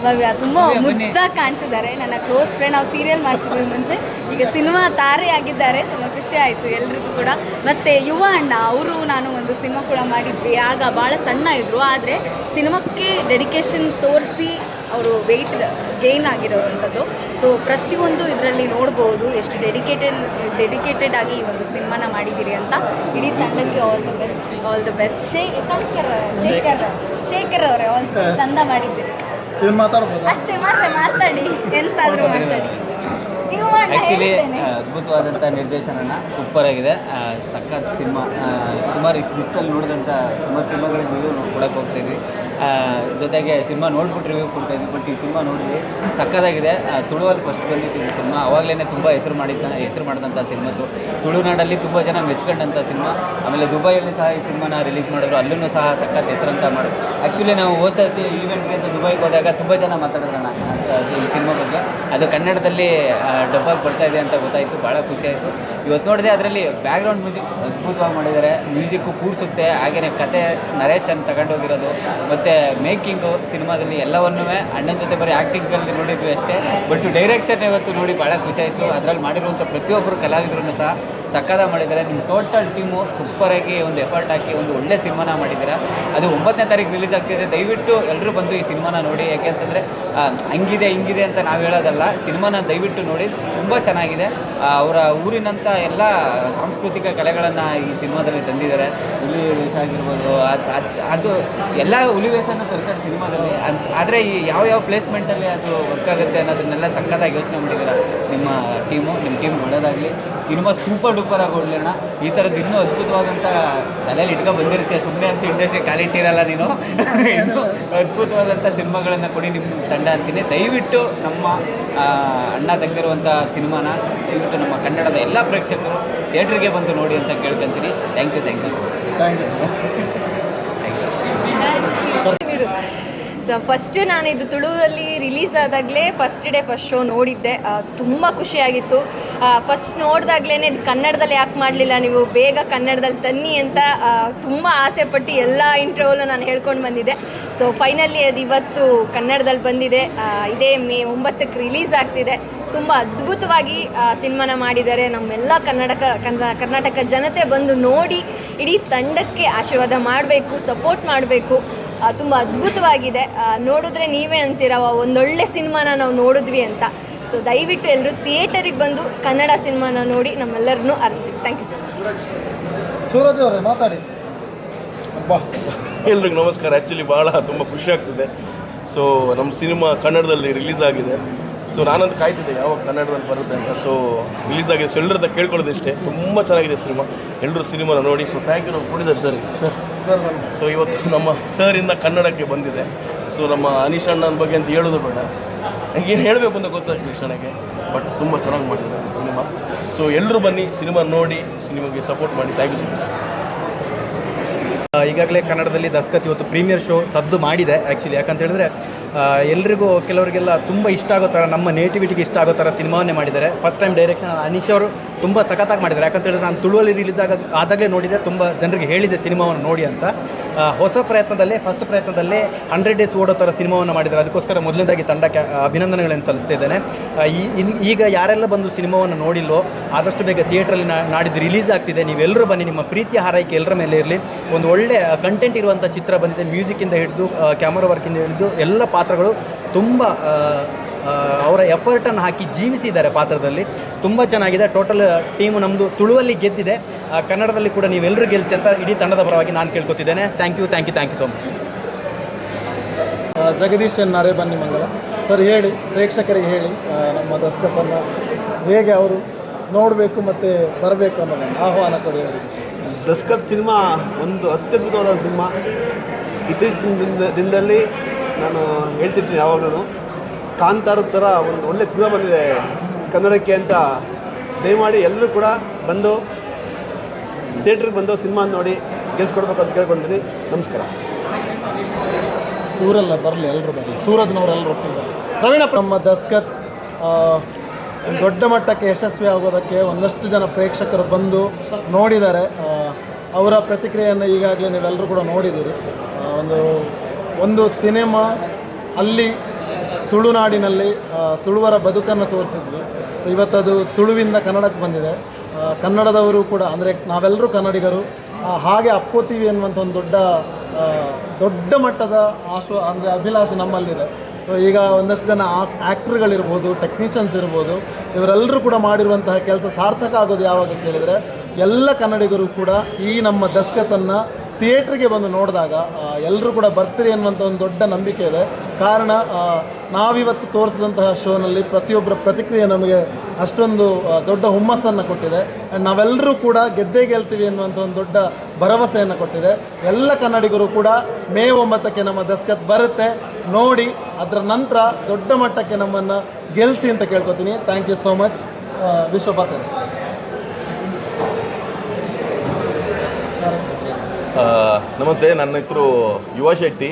ಭವ್ಯ ತುಂಬ ಮುದ್ದಾಗಿ ಕಾಣಿಸಿದ್ದಾರೆ. ನನ್ನ ಕ್ಲೋಸ್ ಫ್ರೆಂಡ್ ನಾವು ಸೀರಿಯಲ್ ಮಾಡ್ತಿದ್ವಿ ಮುಂಚೆ. ಈಗ ಸಿನಿಮಾ ತಾರೆ ಆಗಿದ್ದಾರೆ. ತುಂಬ ಖುಷಿ ಆಯಿತು ಎಲ್ರಿಗೂ ಕೂಡ. ಮತ್ತು ಯುವ ಅಣ್ಣ ಅವರು ನಾನು ಒಂದು ಸಿನಿಮಾ ಕೂಡ ಮಾಡಿದ್ವಿ. ಆಗ ಭಾಳ ಸಣ್ಣ ಇದ್ದರು ಆದರೆ ಸಿನಿಮಾಕ್ಕೆ ಡೆಡಿಕೇಶನ್ ತೋರಿಸಿ ಅವರು ವೆಯ್ಟ್ ಗೇನ್ ಆಗಿರೋವಂಥದ್ದು. ಸೊ ಪ್ರತಿಯೊಂದು ಇದರಲ್ಲಿ ನೋಡ್ಬೋದು ಎಷ್ಟು ಡೆಡಿಕೇಟೆಡ್ ಡೆಡಿಕೇಟೆಡ್ ಆಗಿ ಈ ಒಂದು ಸಿನಿಮಾನ ಮಾಡಿದ್ದೀರಿ ಅಂತ. ಇಡೀ ತಂಡಕ್ಕೆ all the best all the best Shekhar Shankar Shekhar Shekhar ಅವರೇ ಆಲ್ ಚಂದ ಮಾಡಿದ್ದೀರಿ. ಅಷ್ಟೇ ಮಾತ್ರ ಮಾತಾಡಿ. ಎಂತಾದರೂ ಮಾತಾಡಿ. ಆ್ಯಕ್ಚುಲಿ. ಅದ್ಭುತವಾದಂಥ ನಿರ್ದೇಶನನ ಸೂಪರ್ ಆಗಿದೆ. ಸಖತ್ ಸಿನಿಮಾ ಸುಮಾರು ಇಷ್ಟು ದಿವಸದಲ್ಲಿ ನೋಡಿದಂಥ ಸುಮಾರು ಸಿನಿಮಾಗಳಿಗೆ ರಿವ್ಯೂ ಕೊಡಕ್ಕೆ ಹೋಗ್ತಾಯಿದ್ವಿ ಜೊತೆಗೆ ಸಿನಿಮಾ ನೋಡ್ಬಿಟ್ಟು ರಿವ್ಯೂ ಕೊಡ್ತಾಯಿದ್ವಿ ಬಟ್ ಈ ಸಿನಿಮಾ ನೋಡಿದ್ವಿ ಸಕ್ಕತ್ತಾಗಿದೆ ಆ, ತುಳುವಲ್ಲಿ ಫಸ್ಟ್ ಬಂದಿದ್ದು ಸಿನಿಮಾ ಅವಾಗಲೇ ತುಂಬ ಹೆಸರು ಮಾಡಿದ್ದ ಹೆಸರು ಮಾಡಿದಂಥ ಸಿನಿಮಾತು ತುಳುನಾಡಲ್ಲಿ ತುಂಬ ಜನ ಮೆಚ್ಕೊಂಡಂಥ ಸಿನಿಮಾ. ಆಮೇಲೆ ದುಬೈಯಲ್ಲಿ ಸಹ ಈ ಸಿನಿಮಾನ ರಿಲೀಸ್ ಮಾಡಿದ್ರು ಅಲ್ಲೂ ಸಹ ಸಖತ್ ಹೆಸರಂತ ಮಾಡಿದ್ರು. ಆ್ಯಕ್ಚುಲಿ ನಾವು ಹೋದ ಸರ್ತಿ ಈವೆಂಟ್ಗೆ ಅಂತ ದುಬೈಗೆ ಹೋದಾಗ ತುಂಬ ಜನ ಮಾತಾಡಿದ್ರಣ್ಣ ಈ ಸಿನಿಮಾ ಬಗ್ಗೆ. ಅದು ಕನ್ನಡದಲ್ಲಿ ಡಬ್ಬಾಗಿ ಬರ್ತಾ ಇದೆ ಅಂತ ಗೊತ್ತಾಯಿತು ಭಾಳ ಖುಷಿ ಆಯಿತು. ಇವತ್ತು ನೋಡಿದೆ ಅದರಲ್ಲಿ ಬ್ಯಾಕ್ಗ್ರೌಂಡ್ ಮ್ಯೂಸಿಕ್ ಅದ್ಭುತವಾಗಿ ಮಾಡಿದ್ದಾರೆ. ಮ್ಯೂಸಿಕ್ಕು ಕೂಡಿಸುತ್ತೆ ಹಾಗೆಯೇ ಕತೆ ನರೇಶನ್ ತಗೊಂಡೋಗಿರೋದು, ಮತ್ತು ಮೇಕಿಂಗು ಸಿನಿಮಾದಲ್ಲಿ ಎಲ್ಲವನ್ನೂ ಅಣ್ಣನ ಜೊತೆ ಬರೀ ಆ್ಯಕ್ಟಿಂಗಲ್ಲಿ ನೋಡಿದ್ವಿ ಅಷ್ಟೇ. ಬಟ್ ಡೈರೆಕ್ಷನ್ ಇವತ್ತು ನೋಡಿ ಭಾಳ ಖುಷಿ ಆಯಿತು. ಅದರಲ್ಲಿ ಮಾಡಿರುವಂಥ ಪ್ರತಿಯೊಬ್ಬರು ಕಲಾವಿದರನ್ನು ಸಹ ಸಕ್ಕದ ಮಾಡಿದ್ದಾರೆ. ನಿಮ್ಮ ಟೋಟಲ್ ಟೀಮು ಸೂಪರಾಗಿ ಒಂದು ಎಫರ್ಟ್ ಹಾಕಿ ಒಂದು ಒಳ್ಳೆ ಸಿನಿಮಾನ ಮಾಡಿದ್ದೀರಾ. ಅದು ಒಂಬತ್ತನೇ ತಾರೀಕು ರಿಲೀಸ್ ಆಗ್ತಿದೆ. ದಯವಿಟ್ಟು ಎಲ್ಲರೂ ಬಂದು ಈ ಸಿನಿಮಾನ ನೋಡಿ. ಯಾಕೆಂತಂದರೆ ಹಂಗಿದೆ, ಹಿಂಗಿದೆ ಅಂತ ನಾವು ಹೇಳೋದಲ್ಲ. ಸಿನಿಮಾನ ದಯವಿಟ್ಟು ನೋಡಿ, ತುಂಬ ಚೆನ್ನಾಗಿದೆ. ಅವರ ಊರಿನಂಥ ಎಲ್ಲ ಸಾಂಸ್ಕೃತಿಕ ಕಲೆಗಳನ್ನು ಈ ಸಿನಿಮಾದಲ್ಲಿ ತಂದಿದ್ದಾರೆ. ಹುಲಿ ವೇಷ ಆಗಿರ್ಬೋದು, ಅದು, ಅದ್- ಎಲ್ಲ ಹುಲಿ ವೇಷನೂ ತರ್ತಾರೆ ಸಿನಿಮಾದಲ್ಲಿ. ಆದರೆ ಈ ಯಾವ ಯಾವ ಪ್ಲೇಸ್ಮೆಂಟಲ್ಲಿ ಅದು ವರ್ಕ್ ಆಗುತ್ತೆ ಅನ್ನೋದನ್ನೆಲ್ಲ ಸಕ್ಕತ್ತಾಗಿ ಯೋಚನೆ ಮಾಡಿದ್ದೀರಾ ನಿಮ್ಮ ಟೀಮು ನಿಮ್ಮ ಟೀಮ್ ಒಳ್ಳೇದಾಗಲಿ. ಸಿನಿಮಾ ಸೂಪರ್ ಡೂಪರ್ ಆಗಿ ಓಡಲಿ ಈ ಥರದ್ದು ಇನ್ನೂ ಅದ್ಭುತವಾದಂಥ ತಲೆಯಲ್ಲಿ ಇಟ್ಕೊ ಬಂದಿರುತ್ತೆ. ಸುಮ್ಮನೆ ಅಂತ ಇಂಡಸ್ಟ್ರಿ ಕ್ವಾಲಿಟಿ ಇರಲ್ಲ ನೀನು. ಇನ್ನೂ ಅದ್ಭುತವಾದಂಥ ಸಿನಿಮಾಗಳನ್ನು ಕೊಡಿ ನಿಮ್ಮ ತಂಡ ಅಂತೀನಿ. ದಯವಿಟ್ಟು ನಮ್ಮ ಅಣ್ಣ ತೆಗೆದಿರುವಂಥ ಸಿನಿಮಾನ, ದಯವಿಟ್ಟು ನಮ್ಮ ಕನ್ನಡದ ಎಲ್ಲ ಪ್ರೇಕ್ಷಕರು ಥಿಯೇಟ್ರಿಗೆ ಬಂದು ನೋಡಿ ಅಂತ ಕೇಳ್ಕೊಂತೀನಿ. Thank you thank you so much thank you sir so first ನಾನು ಇದು ತುಳುವಲ್ಲಿ ರಿಲೀಸ್ ಆದಾಗಲೇ ಫಸ್ಟ್ ಡೇ ಫಸ್ಟ್ ಶೋ ನೋಡಿದ್ದೆ. ತುಂಬ ಖುಷಿಯಾಗಿತ್ತು. ಫಸ್ಟ್ ನೋಡಿದಾಗ್ಲೇ ಇದು ಕನ್ನಡದಲ್ಲಿ ಯಾಕೆ ಮಾಡಲಿಲ್ಲ ನೀವು, ಬೇಗ ಕನ್ನಡದಲ್ಲಿ ತನ್ನಿ ಅಂತ ತುಂಬ ಆಸೆ ಪಟ್ಟು ಎಲ್ಲ ಇಂಟರ್ವ್ಯೂಲು ನಾನು ಹೇಳ್ಕೊಂಡು ಬಂದಿದ್ದೆ. ಸೊ ಫೈನಲಿ ಅದು ಇವತ್ತು ಕನ್ನಡದಲ್ಲಿ ಬಂದಿದೆ. ಇದೇ ಮೇ ಒಂಬತ್ತಕ್ಕೆ ರಿಲೀಸ್ ಆಗ್ತಿದೆ. ತುಂಬ ಅದ್ಭುತವಾಗಿ ಸಿನಿಮಾನ ಮಾಡಿದ್ದಾರೆ. ನಮ್ಮೆಲ್ಲ ಕನ್ನಡಕ, ಕನ್ನ, ಕರ್ನಾಟಕ ಜನತೆ ಬಂದು ನೋಡಿ, ಇಡೀ ತಂಡಕ್ಕೆ ಆಶೀರ್ವಾದ ಮಾಡಬೇಕು ಸಪೋರ್ಟ್ ಮಾಡಬೇಕು. ತುಂಬ ಅದ್ಭುತವಾಗಿದೆ. ನೋಡಿದ್ರೆ ನೀವೇ ಅಂತೀರ "ವಾ, ಒಂದೊಳ್ಳೆ ಸಿನಿಮಾನ ನಾವು ನೋಡಿದ್ವಿ ಅಂತ. ಸೊ ದಯವಿಟ್ಟು ಎಲ್ಲರೂ ಥಿಯೇಟರಿಗೆ ಬಂದು ಕನ್ನಡ ಸಿನಿಮಾನ ನೋಡಿ ನಮ್ಮೆಲ್ಲರನ್ನೂ ಅರಸಿ. Thank you so much Suraj ಅವರೇ ಮಾತಾಡಿ. ಬಾ ಎಲ್ರಿಗೂ ನಮಸ್ಕಾರ. ಆ್ಯಕ್ಚುಲಿ ಭಾಳ ತುಂಬ ಖುಷಿ ಆಗ್ತಿದೆ. ಸೊ ನಮ್ಮ ಸಿನಿಮಾ ಕನ್ನಡದಲ್ಲಿ ರಿಲೀಸ್ ಆಗಿದೆ. ಸೊ ನಾನಂತೂ ಕಾಯ್ತಿದ್ದೆ ಯಾವಾಗ ಕನ್ನಡದಲ್ಲಿ ಬರುತ್ತೆ ಅಂತ. ಸೊ ರಿಲೀಸ್ ಆಗಿದೆ. ಸೊ ಎಲ್ಲರದ ಕೇಳ್ಕೊಳ್ಳೋದಿಷ್ಟೇ ತುಂಬ ಚೆನ್ನಾಗಿದೆ ಸಿನಿಮಾ. ಎಲ್ಲರೂ ಸಿನಿಮಾನ ನೋಡಿ. ಸೊ ಥ್ಯಾಂಕ್ ಯು ನಾವು ಕೊಡಿದ್ದಾರೆ ಸರ್. ಸರ್ ಸೊ ಇವತ್ತು ನಮ್ಮ ಸರಿಂದ ಕನ್ನಡಕ್ಕೆ ಬಂದಿದೆ. ಸೊ ನಮ್ಮ ಅನೀಶ್ ಅಣ್ಣನ ಬಗ್ಗೆ ಅಂತ ಹೇಳೋದು ಬೇಡ. ಏನು ಹೇಳಬೇಕು ಅಂತ ಗೊತ್ತಾಗ್ತದೆ ಕ್ಷಣಕ್ಕೆ ಬಟ್ ತುಂಬ ಚೆನ್ನಾಗಿ ಮಾಡಿದ್ದಾರೆ ಸಿನಿಮಾ. ಸೊ ಎಲ್ಲರೂ ಬನ್ನಿ ಸಿನಿಮಾ ನೋಡಿ ಸಿನಿಮಾಗೆ ಸಪೋರ್ಟ್ ಮಾಡಿ. ಥ್ಯಾಂಕ್ ಯು ಸೊ ಮಚ್ ಈಗಾಗಲೇ ಕನ್ನಡದಲ್ಲಿ ದಸ್ಕತ್ ಇವತ್ತು ಪ್ರೀಮಿಯರ್ ಶೋ ಸದ್ದು ಮಾಡಿದೆ ಆ್ಯಕ್ಚುಲಿ ಯಾಕಂತ ಹೇಳಿದ್ರೆ ಎಲ್ರಿಗೂ ಕೆಲವರಿಗೆಲ್ಲ ತುಂಬ ಇಷ್ಟ ಆಗೋ ಥರ ನಮ್ಮ ನೇಟಿವಿಟಿಗೆ ಇಷ್ಟ ಆಗೋ ಥರ ಸಿನಿಮಾವನ್ನೇ ಮಾಡಿದ್ದಾರೆ. ಫಸ್ಟ್ ಟೈಮ್ ಡೈರೆಕ್ಷನ್ ಅನೀಶ್ ಅವರು ತುಂಬ ಸಖತ್ತಾಗಿ ಮಾಡಿದ್ದಾರೆ. ಯಾಕಂತ ಹೇಳಿದ್ರೆ ನಾನು ತುಳುವಲ್ಲಿ ರಿಲೀಸ್ ಆಗ ಆದಾಗಲೇ ನೋಡಿದೆ, ತುಂಬ ಜನರಿಗೆ ಹೇಳಿದೆ ಸಿನಿಮಾವನ್ನು ನೋಡಿ ಅಂತ. ಹೊಸ ಪ್ರಯತ್ನದಲ್ಲೇ ಫಸ್ಟ್ ಪ್ರಯತ್ನದಲ್ಲೇ ಹಂಡ್ರೆಡ್ ಡೇಸ್ ಓಡೋ ಥರ ಸಿನಿಮಾವನ್ನು ಮಾಡಿದ್ದಾರೆ. ಅದಕ್ಕೋಸ್ಕರ ಮೊದಲನೇದಾಗಿ ತಂಡಕ್ಕೆ ಅಭಿನಂದನೆಗಳನ್ನು ಸಲ್ಲಿಸ್ತಾ ಇದ್ದೇನೆ. ಈಗ ಯಾರೆಲ್ಲ ಬಂದು ಸಿನಿಮಾವನ್ನು ನೋಡಿಲ್ಲೋ ಆದಷ್ಟು ಬೇಗ ಥಿಯೇಟ್ರಲ್ಲಿ ನಾಡಿದ್ದು ರಿಲೀಸ್ ಆಗ್ತಿದೆ. ನೀವೆಲ್ಲರೂ ಬನ್ನಿ, ನಿಮ್ಮ ಪ್ರೀತಿಯ ಹಾರೈಕೆ ಎಲ್ಲರ ಮೇಲೆ ಇರಲಿ. ಒಂದು ಒಳ್ಳೆ ಕಂಟೆಂಟ್ ಇರುವಂಥ ಚಿತ್ರ ಬಂದಿದೆ. ಮ್ಯೂಸಿಕ್ಕಿಂದ ಹಿಡಿದು ಕ್ಯಾಮರಾ ವರ್ಕಿಂದ ಹಿಡಿದು, ಎಲ್ಲ ಪಾತ್ರಗಳು ತುಂಬ ಅವರ ಎಫರ್ಟನ್ನು ಹಾಕಿ ಜೀವಿಸಿದ್ದಾರೆ ಪಾತ್ರದಲ್ಲಿ. ತುಂಬ ಚೆನ್ನಾಗಿದೆ. ಟೋಟಲ್ ಟೀಮು ನಮ್ಮದು ತುಳುವಲ್ಲಿ ಗೆದ್ದಿದೆ. ಆ, ಕನ್ನಡದಲ್ಲಿ ಕೂಡ ನೀವೆಲ್ಲರೂ ಗೆಲ್ಲಿಸಿ ಅಂತ ಇಡೀ ತಂಡದ ಪರವಾಗಿ ನಾನು ಕೇಳ್ಕೊತಿದ್ದೇನೆ. Thank you thank you thank you so much Jagadish ನಾರೇ ಬನ್ನಿ ಮಂಗಲ. ಸರ್ ಹೇಳಿ ಪ್ರೇಕ್ಷಕರಿಗೆ ಹೇಳಿ ನಮ್ಮ ದಸ್ಕತ್ತನ್ನು ಹೇಗೆ ಅವರು ನೋಡಬೇಕು ಮತ್ತು ಬರಬೇಕು ಅನ್ನೋದನ್ನು ಆಹ್ವಾನ ಕೊಡಿ ಅವರಿಗೆ. ದಸ್ಕತ್ ಸಿನಿಮಾ ಒಂದು ಅತ್ಯದ್ಭುತವಾದ ಸಿನಿಮಾ. ಇತ್ತೀಚಿನ ದಿನದ ದಿನದಲ್ಲಿ ನಾನು ಹೇಳ್ತಿರ್ತೀನಿ ಯಾವಾಗಲೂ. ಕಾಂತಾರದ ಥರ ಒಂದು ಒಳ್ಳೆ ಸಿನಿಮಾ ಬಂದಿದೆ ಕನ್ನಡಕ್ಕೆ ಅಂತ. ದಯಮಾಡಿ ಎಲ್ಲರೂ ಕೂಡ ಬಂದು ಥಿಯೇಟ್ರಿಗೆ ಬಂದು ಸಿನಿಮಾ ನೋಡಿ ಗೆಲ್ಸ್ಕೊಡ್ಬೇಕು ಅಂತ ಕೇಳ್ಕೊತೀನಿ. ನಮಸ್ಕಾರ. ಊರೆಲ್ಲ ಬರಲಿ ಎಲ್ಲರೂ ಬರಲಿ. ಸೂರಜ್ನವರೆಲ್ಲರೂ ಒಟ್ಟಿಗೆ ಬರಲಿ. ಪ್ರವೀಣ ನಮ್ಮ ದಸ್ಕತ್ ದೊಡ್ಡ ಮಟ್ಟಕ್ಕೆ ಯಶಸ್ವಿ ಆಗೋದಕ್ಕೆ ಒಂದಷ್ಟು ಜನ ಪ್ರೇಕ್ಷಕರು ಬಂದು ನೋಡಿದ್ದಾರೆ. ಅವರ ಪ್ರತಿಕ್ರಿಯೆಯನ್ನು ಈಗಾಗಲೇ ನೀವೆಲ್ಲರೂ ಕೂಡ ನೋಡಿದ್ದೀರಿ. ಒಂದು ಒಂದು ಸಿನಿಮಾ ಅಲ್ಲಿ ತುಳುನಾಡಿನಲ್ಲಿ ತುಳುವರ ಬದುಕನ್ನು ತೋರಿಸಿದ್ವಿ. ಸೊ ಇವತ್ತದು ತುಳುವಿಂದ ಕನ್ನಡಕ್ಕೆ ಬಂದಿದೆ. ಕನ್ನಡದವರು ಕೂಡ, ಅಂದರೆ ನಾವೆಲ್ಲರೂ ಕನ್ನಡಿಗರು ಹಾಗೆ ಅಪ್ಕೋತೀವಿ ಅನ್ನುವಂಥ ಒಂದು ದೊಡ್ಡ ದೊಡ್ಡ ಮಟ್ಟದ ಆಶ್ವ, ಅಂದರೆ ಅಭಿಲಾಷೆ ನಮ್ಮಲ್ಲಿದೆ. ಸೊ ಈಗ ಒಂದಷ್ಟು ಜನ ಆ್ಯಕ್ಟ್ರ್ಗಳಿರ್ಬೋದು ಟೆಕ್ನಿಷಿಯನ್ಸ್ ಇರ್ಬೋದು, ಇವರೆಲ್ಲರೂ ಕೂಡ ಮಾಡಿರುವಂತಹ ಕೆಲಸ ಸಾರ್ಥಕ ಆಗೋದು ಯಾವಾಗ ಕೇಳಿದರೆ, ಎಲ್ಲ ಕನ್ನಡಿಗರು ಕೂಡ ಈ ನಮ್ಮ ದಸ್ಕತನ್ನು ಥಿಯೇಟ್ರಿಗೆ ಬಂದು ನೋಡಿದಾಗ ಎಲ್ಲರೂ ಕೂಡ ಬರ್ತೀರಿ ಅನ್ನುವಂಥ ಒಂದು ದೊಡ್ಡ ನಂಬಿಕೆ ಇದೆ. ಕಾರಣ ನಾವಿವತ್ತು ತೋರಿಸಿದಂತಹ ಶೋನಲ್ಲಿ ಪ್ರತಿಯೊಬ್ಬರ ಪ್ರತಿಕ್ರಿಯೆ ನಮಗೆ ಅಷ್ಟೊಂದು ದೊಡ್ಡ ಹುಮ್ಮಸ್ಸನ್ನು ಕೊಟ್ಟಿದೆ. ಆ್ಯಂಡ್ ನಾವೆಲ್ಲರೂ ಕೂಡ ಗೆದ್ದೇ ಗೆಲ್ತೀವಿ ಅನ್ನುವಂಥ ಒಂದು ದೊಡ್ಡ ಭರವಸೆಯನ್ನು ಕೊಟ್ಟಿದೆ. ಎಲ್ಲ ಕನ್ನಡಿಗರು ಕೂಡ ಮೇ ಒಂಬತ್ತಕ್ಕೆ ನಮ್ಮ ದಸ್ಕತ್ ಬರುತ್ತೆ. ನೋಡಿ, ಅದರ ನಂತರ ದೊಡ್ಡ ಮಟ್ಟಕ್ಕೆ ನಮ್ಮನ್ನು ಗೆಲ್ಲಿಸಿ ಅಂತ ಕೇಳ್ಕೊತೀನಿ. ಥ್ಯಾಂಕ್ ಯು ಸೋ ಮಚ್ ವಿಶ್ವಪಾತ್ರ ನಮಸ್ತೆ, ನನ್ನ ಹೆಸರು ಯುವ ಶೆಟ್ಟಿ.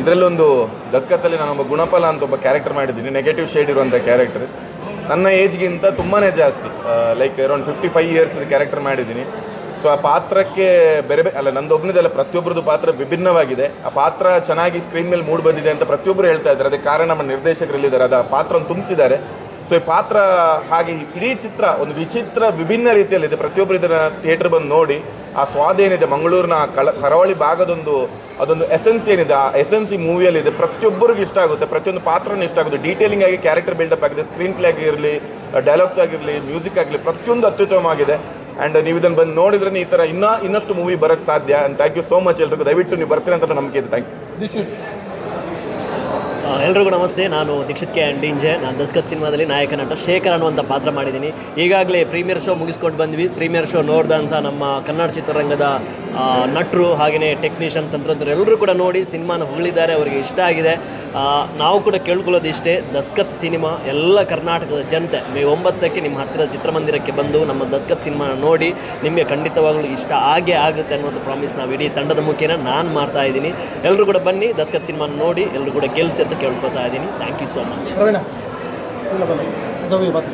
ಇದರಲ್ಲೊಂದು ದಸ್ಕತ್ತಲ್ಲಿ ನಾನೊಬ್ಬ ಗುಣಪಲ ಅಂತ ಒಬ್ಬ ಕ್ಯಾರೆಕ್ಟರ್ ಮಾಡಿದ್ದೀನಿ. ನೆಗೆಟಿವ್ ಶೇಡ್ ಇರುವಂಥ ಕ್ಯಾರೆಕ್ಟರ್ ನನ್ನ ಏಜ್ಗಿಂತ ತುಂಬಾ ಜಾಸ್ತಿ. Like around fifty five years character ಮಾಡಿದ್ದೀನಿ. ಸೊ ಆ ಪಾತ್ರಕ್ಕೆ ಬೇರೆ ಬೇರೆ ಅಲ್ಲ, ನಂದು ಒಬ್ಬನದಲ್ಲ ಪ್ರತಿಯೊಬ್ಬರದ್ದು ಪಾತ್ರ ವಿಭಿನ್ನವಾಗಿದೆ. ಆ ಪಾತ್ರ ಚೆನ್ನಾಗಿ ಸ್ಕ್ರೀನ್ ಮೇಲೆ ಮೂಡ್ ಬಂದಿದೆ ಅಂತ ಪ್ರತಿಯೊಬ್ಬರು ಹೇಳ್ತಾ ಇದ್ದಾರೆ. ಅದಕ್ಕೆ ಕಾರಣ ನಮ್ಮ ನಿರ್ದೇಶಕರಲ್ಲಿದ್ದಾರೆ ಅದು ಆ ಪಾತ್ರವನ್ನು ತುಂಬಿಸಿದ್ದಾರೆ. ಸೊ ಈ ಪಾತ್ರ ಹಾಗೆ ಇಡೀ ಚಿತ್ರ ಒಂದು ವಿಚಿತ್ರ, ವಿಭಿನ್ನ ರೀತಿಯಲ್ಲಿದೆ. ಪ್ರತಿಯೊಬ್ಬರು ಇದನ್ನು ಥಿಯೇಟರ್ ಬಂದು ನೋಡಿ, ಆ ಸ್ವಾದ ಏನಿದೆ, ಮಂಗಳೂರಿನ ಕಳ, ಕರಾವಳಿ ಭಾಗದೊಂದು, ಅದೊಂದು ಎಸೆನ್ಸ್ ಏನಿದೆ, ಆ ಎಸೆನ್ಸ್ ಈ ಮೂವಿಯಲ್ಲಿದೆ ಪ್ರತಿಯೊಬ್ಬರಿಗೂ ಇಷ್ಟ ಆಗುತ್ತೆ. ಪ್ರತಿಯೊಂದು ಪಾತ್ರನೂ ಇಷ್ಟ ಆಗುತ್ತೆ. ಡೀಟೇಲಿಂಗ್ ಆಗಿ ಕ್ಯಾರೆಕ್ಟರ್ ಬಿಲ್ಡಪ್ ಆಗಿದೆ. ಸ್ಕ್ರೀನ್ ಪ್ಲೇ ಆಗಿರಲಿ ಡೈಲಾಗ್ಸ್ ಆಗಿರಲಿ ಮ್ಯೂಸಿಕ್ ಆಗಲಿ ಪ್ರತಿಯೊಂದು ಅತ್ಯುತ್ತಮವಾಗಿದೆ. ಆ್ಯಂಡ್ ನೀವು ಇದನ್ನು ಬಂದು ನೋಡಿದ್ರೆ ಈ ಥರ ಇನ್ನೂ, ಇನ್ನಷ್ಟು ಮೂವಿ ಬರೋಕ್ಕೆ ಸಾಧ್ಯ. And thank you so much ಎಲ್ರಿಗೂ. ದಯವಿಟ್ಟು ನೀವು ಬರ್ತೀರಿ ಅಂತ ನಂಬಿಕೆ ಇದೆ ಥ್ಯಾಂಕ್ ಯು ಎಲ್ರಿಗೂ ನಮಸ್ತೆ. ನಾನು ದೀಕ್ಷಿತ್ ಕೆ ಅಂಡಿಂಜೆ ನಾನು ದಸ್ಕತ್ ಸಿನಿಮಾದಲ್ಲಿ ನಾಯಕ ನಟ ಶೇಖರ್ ಅನ್ನುವಂಥ ಪಾತ್ರ ಮಾಡಿದ್ದೀನಿ. ಈಗಾಗಲೇ ಪ್ರೀಮಿಯರ್ ಶೋ ಮುಗಿಸ್ಕೊಂಡು ಬಂದ್ವಿ. ಪ್ರೀಮಿಯರ್ ಶೋ ನೋಡಿದಂಥ ನಮ್ಮ ಕನ್ನಡ ಚಿತ್ರರಂಗದ ನಟರು ಹಾಗೆಯೇ ಟೆಕ್ನಿಷಿಯನ್, ತಂತ್ರಜ್ಞರು ಎಲ್ಲರೂ ಕೂಡ ನೋಡಿ ಸಿನಿಮಾನ ಹೊಗಳಿದ್ದಾರೆ. ಅವರಿಗೆ ಇಷ್ಟ ಆಗಿದೆ. ನಾವು ಕೂಡ ಕೇಳ್ಕೊಳ್ಳೋದು ಇಷ್ಟೇ ದಸ್ಕತ್ ಸಿನಿಮಾ ಎಲ್ಲ ಕರ್ನಾಟಕದ ಜನತೆ, ಮೇ ಒಂಬತ್ತಕ್ಕೆ ನಿಮ್ಮ ಹತ್ತಿರ ಚಿತ್ರಮಂದಿರಕ್ಕೆ ಬಂದು ನಮ್ಮ ದಸ್ಕತ್ ಸಿನಿಮಾ ನೋಡಿ ನಿಮಗೆ ಖಂಡಿತವಾಗಲೂ ಇಷ್ಟ ಆಗೇ ಆಗುತ್ತೆ ಅನ್ನೋದು ಪ್ರಾಮಿಸ್ ನಾವು ಇಡೀ ತಂಡದ ಮುಖೇನ ನಾನು ಮಾಡ್ತಾ ಇದ್ದೀನಿ. ಎಲ್ಲರೂ ಕೂಡ ಬನ್ನಿ, ದಸ್ಕತ್ ಸಿನಿಮಾ ನೋಡಿ ಎಲ್ಲರೂ ಕೂಡ ಗೆಲ್ಸಿ ಅಂತ ಕೇಳ್ಕೊತಾ ಇದ್ದೀನಿ. Thank you so much Praveena ಇಲ್ಲ ಬನ್ನಿ ದವಿ ಮತ್ತೆ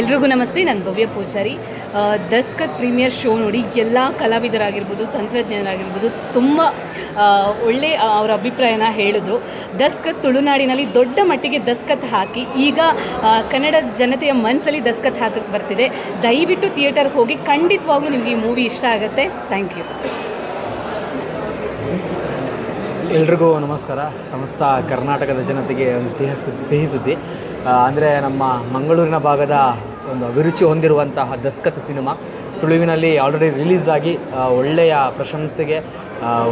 ಎಲ್ರಿಗೂ ನಮಸ್ತೆ, ನಾನು ಭವ್ಯ ಪೂಜಾರಿ. ದಸ್ಕತ್ ಪ್ರೀಮಿಯರ್ ಶೋ ನೋಡಿ ಎಲ್ಲ ಕಲಾವಿದರಾಗಿರ್ಬೋದು ತಂತ್ರಜ್ಞರಾಗಿರ್ಬೋದು ತುಂಬ ಒಳ್ಳೆ ಅವರ ಅಭಿಪ್ರಾಯನ ಹೇಳಿದ್ರು. ದಸ್ಕತ್ ತುಳುನಾಡಿನಲ್ಲಿ ದೊಡ್ಡ ಮಟ್ಟಿಗೆ ದಸ್ಕತ್ ಹಾಕಿ, ಈಗ ಕನ್ನಡ ಜನತೆಯ ಮನಸ್ಸಲ್ಲಿ ದಸ್ಕತ್ ಹಾಕಕ್ಕೆ ಬರ್ತಿದೆ. ದಯವಿಟ್ಟು ಥಿಯೇಟರ್ಗೆ ಹೋಗಿ ಖಂಡಿತವಾಗ್ಲೂ ನಿಮಗೆ ಈ ಮೂವಿ ಇಷ್ಟ ಆಗುತ್ತೆ. Thank you. ಎಲ್ರಿಗೂ ನಮಸ್ಕಾರ. ಸಮಸ್ತ ಕರ್ನಾಟಕದ ಜನತೆಗೆ ಒಂದು ಸಿಹಿ ಸುದ್ದಿ ಸಿಹಿ ಸುದ್ದಿ. ಅಂದರೆ ನಮ್ಮ ಮಂಗಳೂರಿನ ಭಾಗದ ಒಂದು ಅಭಿರುಚಿ ಹೊಂದಿರುವಂತಹ ದಸ್ಕತ್ ಸಿನಿಮಾ ತುಳುವಿನಲ್ಲಿ ಆಲ್ರೆಡಿ ರಿಲೀಸ್ ಆಗಿ ಒಳ್ಳೆಯ ಪ್ರಶಂಸೆಗೆ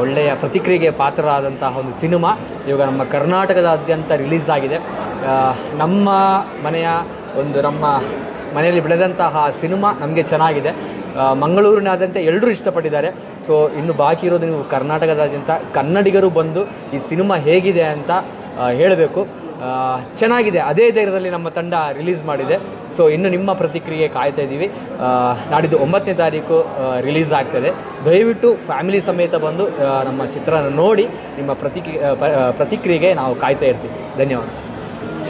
ಒಳ್ಳೆಯ ಪ್ರತಿಕ್ರಿಯೆಗೆ ಪಾತ್ರರಾದಂತಹ ಒಂದು ಸಿನಿಮಾ ಇವಾಗ ನಮ್ಮ ಕರ್ನಾಟಕದಾದ್ಯಂತ ರಿಲೀಸ್ ಆಗಿದೆ. ನಮ್ಮ ಮನೆಯ ಒಂದು ನಮ್ಮ ಮನೆಯಲ್ಲಿ ಬೆಳೆದಂತಹ ಸಿನಿಮಾ ನಮಗೆ ಚೆನ್ನಾಗಿದೆ. ಮಂಗಳೂರಿನಾದ್ಯಂತ ಎಲ್ಲರೂ ಇಷ್ಟಪಟ್ಟಿದ್ದಾರೆ. ಸೊ ಇನ್ನು ಬಾಕಿ ಇರೋದು ನೀವು ಕರ್ನಾಟಕದಾದ್ಯಂತ ಕನ್ನಡಿಗರು ಬಂದು ಈ ಸಿನಿಮಾ ಹೇಗಿದೆ ಅಂತ ಹೇಳಬೇಕು. ಚೆನ್ನಾಗಿದೆ. ಅದೇ ಧೈರ್ಯದಲ್ಲಿ ನಮ್ಮ ತಂಡ ರಿಲೀಸ್ ಮಾಡಿದೆ. ಸೊ ಇನ್ನು ನಿಮ್ಮ ಪ್ರತಿಕ್ರಿಯೆ ಕಾಯ್ತಾ ಇದ್ದೀವಿ. ನಾಡಿದ್ದು ಒಂಬತ್ತನೇ ತಾರೀಕು ರಿಲೀಸ್ ಆಗ್ತದೆ. ದಯವಿಟ್ಟು ಫ್ಯಾಮಿಲಿ ಸಮೇತ ಬಂದು ನಮ್ಮ ಚಿತ್ರನ ನೋಡಿ, ನಿಮ್ಮ ಪ್ರತಿಕ್ರಿಯೆ ಪ್ರತಿಕ್ರಿಯೆಗೆ ನಾವು ಕಾಯ್ತಾ ಇರ್ತೀವಿ. ಧನ್ಯವಾದ